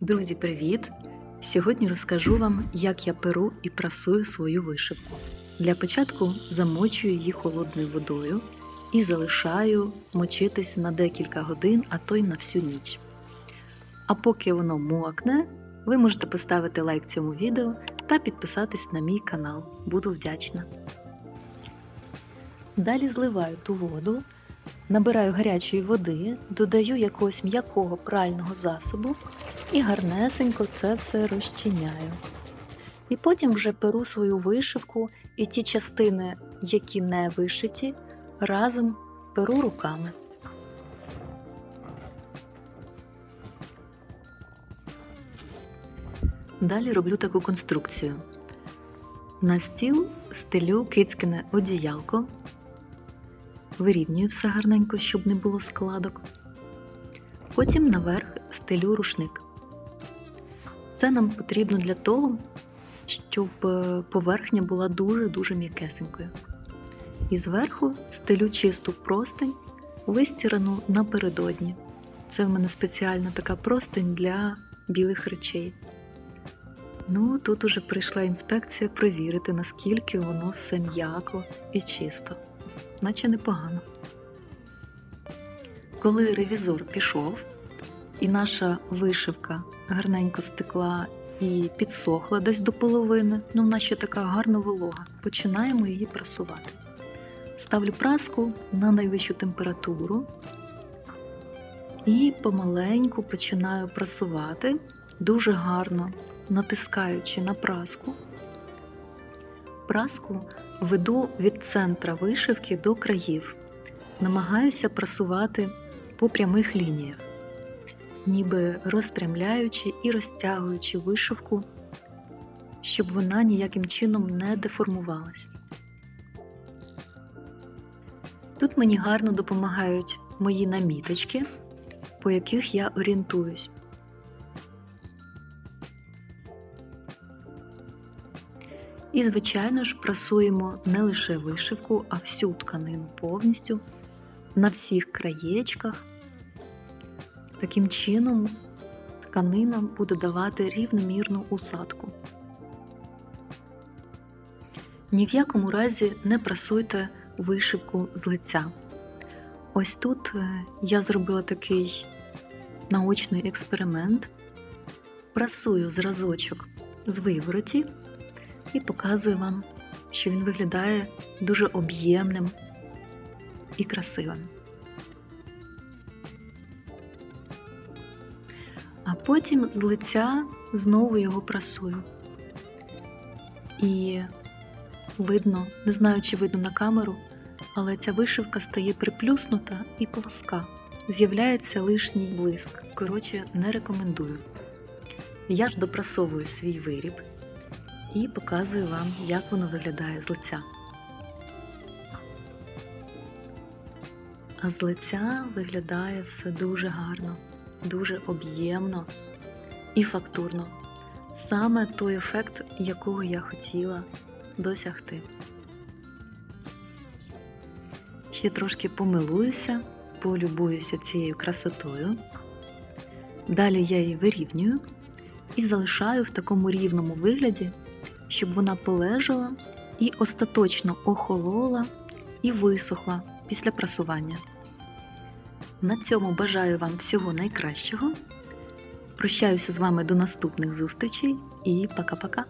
Друзі, привіт! Сьогодні розкажу вам, як я перу і прасую свою вишивку. Для початку замочую її холодною водою і залишаю мочитись на декілька годин, а то й на всю ніч. А поки воно мокне, ви можете поставити лайк цьому відео та підписатись на мій канал. Буду вдячна. Далі зливаю ту воду, набираю гарячої води, додаю якогось м'якого прального засобу і гарнесенько це все розчиняю. І потім вже перу свою вишивку і ті частини, які не вишиті, разом перу руками. Далі роблю таку конструкцію. На стіл стелю кицькине одіялко, вирівнюю все гарненько, щоб не було складок. Потім наверх стелю рушник. Це нам потрібно для того, щоб е, поверхня була дуже-дуже м'якесенькою. І зверху стелю чисту простень, вистірану напередодні. Це в мене спеціальна така простень для білих речей. Ну, тут уже прийшла інспекція перевірити, наскільки воно все м'яко і чисто, наче непогано. Коли ревізор пішов, і наша вишивка гарненько стекла і підсохла десь до половини, ну вона ще така гарно волога, починаємо її прасувати. Ставлю праску на найвищу температуру і помаленьку починаю прасувати дуже гарно натискаючи на праску. Праску веду від центра вишивки до країв. Намагаюся прасувати по прямих лініях, ніби розпрямляючи і розтягуючи вишивку, щоб вона ніяким чином не деформувалась. Тут мені гарно допомагають мої наміточки, по яких я орієнтуюсь. І, звичайно ж, прасуємо не лише вишивку, а всю тканину повністю на всіх краєчках. Таким чином, тканина буде давати рівномірну усадку. Ні в якому разі не прасуйте вишивку з лиця. Ось тут е, я зробила такий наочний експеримент. Прасую зразочок з вивороті і показую вам, що він виглядає дуже об'ємним і красивим. А потім з лиця знову його прасую. І видно, не знаю, чи видно на камеру, але ця вишивка стає приплюснута і пласка. З'являється лишній блиск. Коротше, не рекомендую. Я ж допрасовую свій виріб і показую вам, як воно виглядає з лиця. А з лиця виглядає все дуже гарно, дуже об'ємно і фактурно. Саме той ефект, якого я хотіла досягти. Ще трошки помилуюся, полюбуюся цією красотою. Далі я її вирівнюю і залишаю в такому рівному вигляді, щоб вона полежала і остаточно охолола і висохла після прасування. На цьому бажаю вам всього найкращого. Прощаюся з вами до наступних зустрічей і пока-пока!